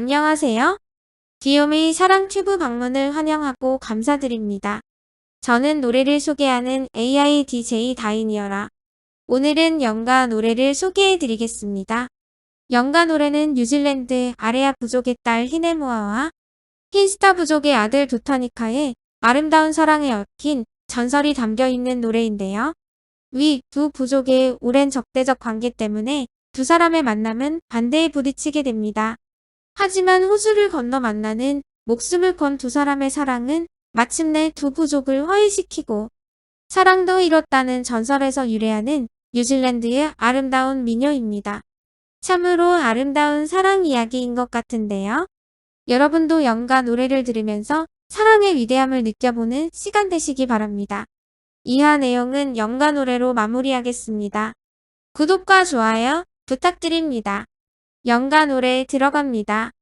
안녕하세요. 귀요미 사랑 튜브 방문을 환영하고 감사드립니다. 저는 노래를 소개하는 AI DJ 다인이어라. 오늘은 연가 노래를 소개해 드리겠습니다. 연가 노래는 뉴질랜드 아레아 부족의 딸 히네모아와 흰스타 부족의 아들 도타니카의 아름다운 사랑에 얽힌 전설이 담겨 있는 노래인데요. 위 두 부족의 오랜 적대적 관계 때문에 두 사람의 만남은 반대에 부딪히게 됩니다. 하지만 호수를 건너 만나는 목숨을 건 두 사람의 사랑은 마침내 두 부족을 화해시키고 사랑도 이뤘다는 전설에서 유래하는 뉴질랜드의 아름다운 미녀입니다. 참으로 아름다운 사랑 이야기인 것 같은데요. 여러분도 연가 노래를 들으면서 사랑의 위대함을 느껴보는 시간 되시기 바랍니다. 이하 내용은 연가 노래로 마무리하겠습니다. 구독과 좋아요 부탁드립니다. 연가 노래 들어갑니다.